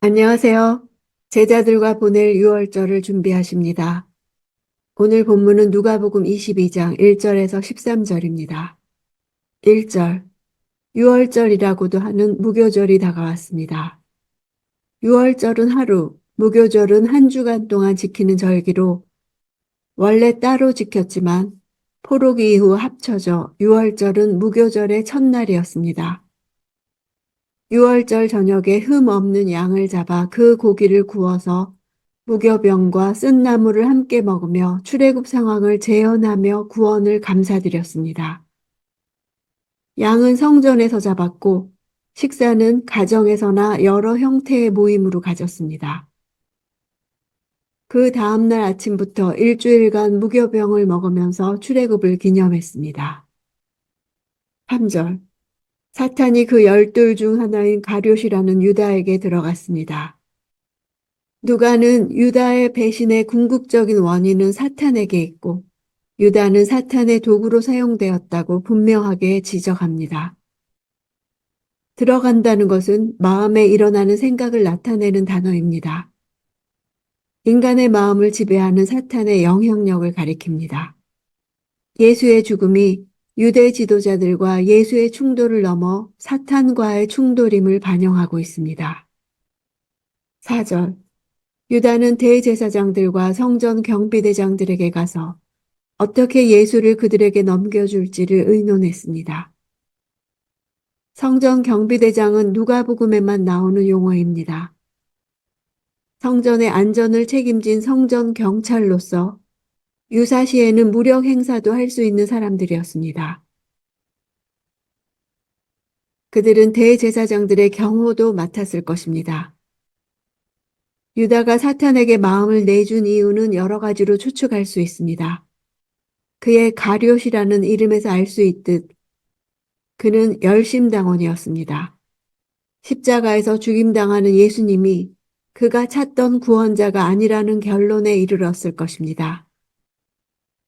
안녕하세요. 제자들과 보낼 유월절을 준비하십니다. 오늘 본문은 누가복음 22장 1절에서 13절입니다. 1절 유월절이라고도 하는 무교절이 다가왔습니다. 유월절은 하루, 무교절은 한 주간 동안 지키는 절기로 원래 따로 지켰지만 포로기 이후 합쳐져 유월절은 무교절의 첫날이었습니다. 유월절 저녁에 흠 없는 양을 잡아 그 고기를 구워서 무교병과 쓴 나물을 함께 먹으며 출애굽 상황을 재현하며 구원을 감사드렸습니다. 양은 성전에서 잡았고 식사는 가정에서나 여러 형태의 모임으로 가졌습니다. 그 다음날 아침부터 일주일간 무교병을 먹으면서 출애굽을 기념했습니다. 3절 사탄이 그 열둘 중 하나인 가룟이라는 유다에게 들어갔습니다. 누가는 유다의 배신의 궁극적인 원인은 사탄에게 있고 유다는 사탄의 도구로 사용되었다고 분명하게 지적합니다. 들어간다는 것은 마음에 일어나는 생각을 나타내는 단어입니다. 인간의 마음을 지배하는 사탄의 영향력을 가리킵니다. 예수의 죽음이 유대 지도자들과 예수의 충돌을 넘어 사탄과의 충돌임을 반영하고 있습니다. 4절 유다는 대제사장들과 성전 경비대장들에게 가서 어떻게 예수를 그들에게 넘겨줄지를 의논했습니다. 성전 경비대장은 누가복음에만 나오는 용어입니다. 성전의 안전을 책임진 성전 경찰로서 유사시에는 무력 행사도 할 수 있는 사람들이었습니다. 그들은 대제사장들의 경호도 맡았을 것입니다. 유다가 사탄에게 마음을 내준 이유는 여러 가지로 추측할 수 있습니다. 그의 가룟이라는 이름에서 알 수 있듯 그는 열심당원이었습니다. 십자가에서 죽임당하는 예수님이 그가 찾던 구원자가 아니라는 결론에 이르렀을 것입니다.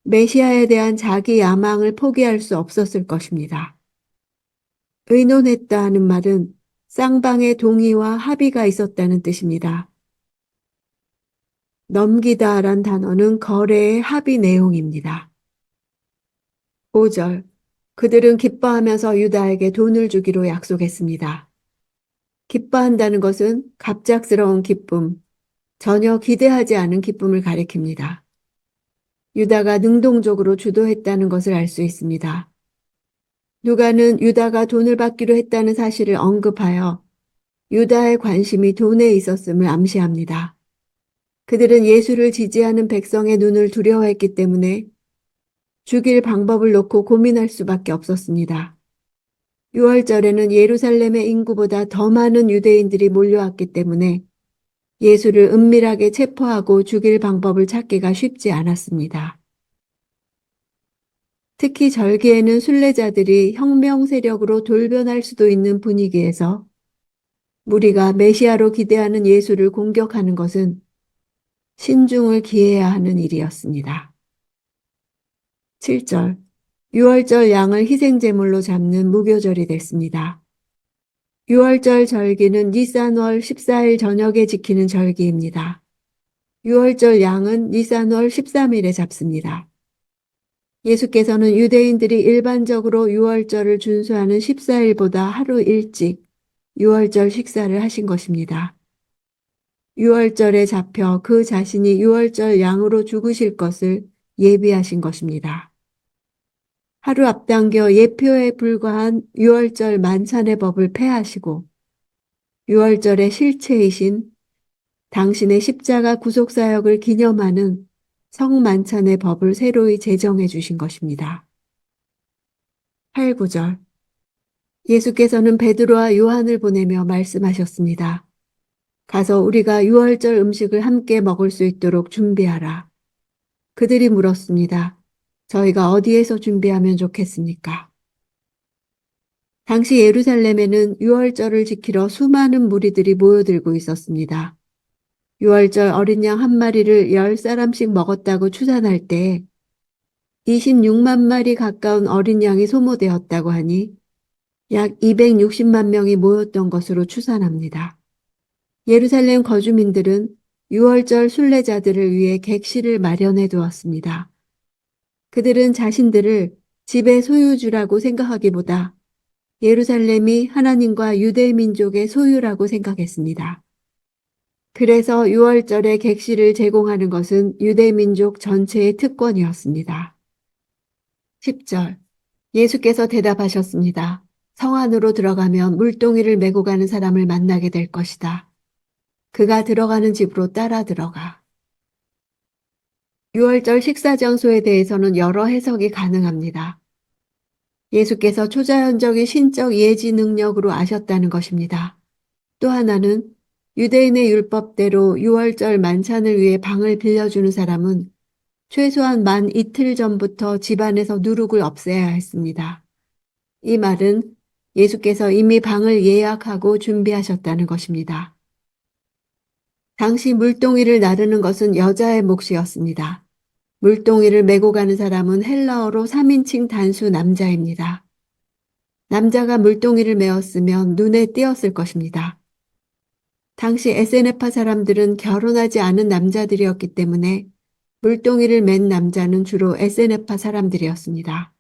메시아에 대한 자기 야망을 포기할 수 없었을 것입니다. 의논했다 하는 말은 쌍방의 동의와 합의가 있었다는 뜻입니다. 넘기다 란 단어는 거래의 합의 내용입니다. 5절 그들은 기뻐하면서 유다에게 돈을 주기로 약속했습니다. 기뻐한다는 것은 갑작스러운 기쁨, 전혀 기대하지 않은 기쁨을 가리킵니다. 유다가 능동적으로 주도했다는 것을 알 수 있습니다. 누가는 유다가 돈을 받기로 했다는 사실을 언급하여 유다의 관심이 돈에 있었음을 암시합니다. 그들은 예수를 지지하는 백성의 눈을 두려워했기 때문에 죽일 방법을 놓고 고민할 수밖에 없었습니다. 6월절에는 예루살렘의 인구보다 더 많은 유대인들이 몰려왔기 때문에 예수를 은밀하게 체포하고 죽일 방법을 찾기가 쉽지 않았습니다. 특히 절기에는 순례자들이 혁명 세력으로 돌변할 수도 있는 분위기에서 무리가 메시아로 기대하는 예수를 공격하는 것은 신중을 기해야 하는 일이었습니다. 7절 6월절 양을 희생제물로 잡는 무교절이 됐습니다. 6월절 절기는 니산월 14일 저녁에 지키는 절기입니다. 6월절 양은 니산월 13일에 잡습니다. 예수께서는 유대인들이 일반적으로 6월절을 준수하는 14일보다 하루 일찍 6월절 식사를 하신 것입니다. 6월절에 잡혀 그 자신이 6월절 양으로 죽으실 것을 예비하신 것입니다. 하루 앞당겨 예표에 불과한 6월절 만찬의 법을 폐하시고 6월절의 실체이신 당신의 십자가 구속사역을 기념하는 성만찬의 법을 새로이 제정해 주신 것입니다. 8, 9절 예수께서는 베드로와 요한을 보내며 말씀하셨습니다. 가서 우리가 6월절 음식을 함께 먹을 수 있도록 준비하라. 그들이 물었습니다. 저희가 어디에서 준비하면 좋겠습니까? 당시 예루살렘에는 유월절을 지키러 수많은 무리들이 모여들고 있었습니다. 유월절 어린 양 한 마리를 열 사람씩 먹었다고 추산할 때 26만 마리 가까운 어린 양이 소모되었다고 하니 약 260만 명이 모였던 것으로 추산합니다. 예루살렘 거주민들은 유월절 순례자들을 위해 객실을 마련해 두었습니다. 그들은 자신들을 집의 소유주라고 생각하기보다 예루살렘이 하나님과 유대 민족의 소유라고 생각했습니다. 그래서 6월절에 객실을 제공하는 것은 유대 민족 전체의 특권이었습니다. 10절 예수께서 대답하셨습니다. 성 안으로 들어가면 물동이를 메고 가는 사람을 만나게 될 것이다. 그가 들어가는 집으로 따라 들어가. 6월절 식사 장소에 대해서는 여러 해석이 가능합니다. 예수께서 초자연적인 신적 예지 능력으로 아셨다는 것입니다. 또 하나는 유대인의 율법대로 6월절 만찬을 위해 방을 빌려주는 사람은 최소한 만 이틀 전부터 집안에서 누룩을 없애야 했습니다. 이 말은 예수께서 이미 방을 예약하고 준비하셨다는 것입니다. 당시 물동이를 나르는 것은 여자의 몫이었습니다. 물동이를 메고 가는 사람은 헬라어로 3인칭 단수 남자입니다. 남자가 물동이를 메었으면 눈에 띄었을 것입니다. 당시 에세네파 사람들은 결혼하지 않은 남자들이었기 때문에 물동이를 맨 남자는 주로 에세네파 사람들이었습니다.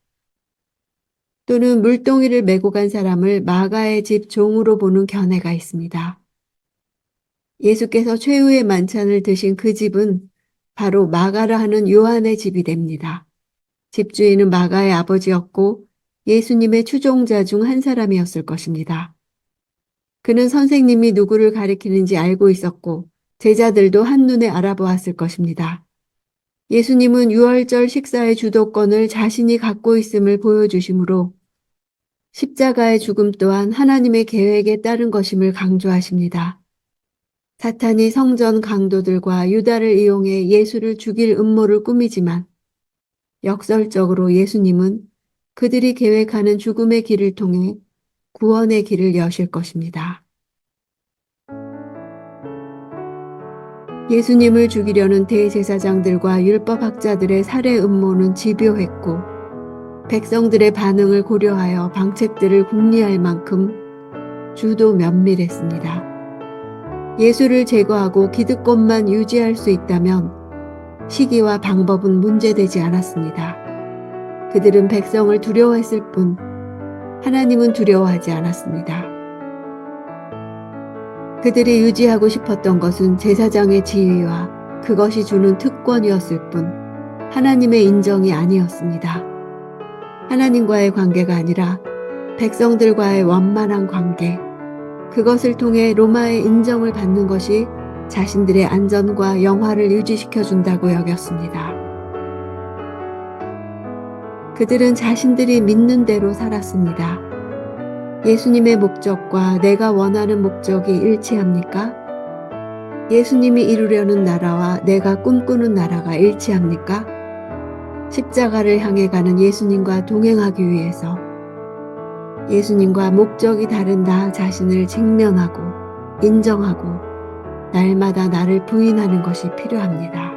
또는 물동이를 메고 간 사람을 마가의 집 종으로 보는 견해가 있습니다. 예수께서 최후의 만찬을 드신 그 집은 바로 마가라 하는 요한의 집이 됩니다. 집주인은 마가의 아버지였고 예수님의 추종자 중 한 사람이었을 것입니다. 그는 선생님이 누구를 가리키는지 알고 있었고 제자들도 한눈에 알아보았을 것입니다. 예수님은 유월절 식사의 주도권을 자신이 갖고 있음을 보여주시므로 십자가의 죽음 또한 하나님의 계획에 따른 것임을 강조하십니다. 사탄이 성전 강도들과 유다를 이용해 예수를 죽일 음모를 꾸미지만 역설적으로 예수님은 그들이 계획하는 죽음의 길을 통해 구원의 길을 여실 것입니다. 예수님을 죽이려는 대제사장들과 율법학자들의 살해 음모는 집요했고 백성들의 반응을 고려하여 방책들을 궁리할 만큼 주도 면밀했습니다. 예수를 제거하고 기득권만 유지할 수 있다면 시기와 방법은 문제되지 않았습니다. 그들은 백성을 두려워했을 뿐 하나님은 두려워하지 않았습니다. 그들이 유지하고 싶었던 것은 제사장의 지위와 그것이 주는 특권이었을 뿐 하나님의 인정이 아니었습니다. 하나님과의 관계가 아니라 백성들과의 원만한 관계, 그것을 통해 로마의 인정을 받는 것이 자신들의 안전과 영화를 유지시켜 준다고 여겼습니다. 그들은 자신들이 믿는 대로 살았습니다. 예수님의 목적과 내가 원하는 목적이 일치합니까? 예수님이 이루려는 나라와 내가 꿈꾸는 나라가 일치합니까? 십자가를 향해 가는 예수님과 동행하기 위해서 예수님과 목적이 다른 나 자신을 직면하고 인정하고 날마다 나를 부인하는 것이 필요합니다.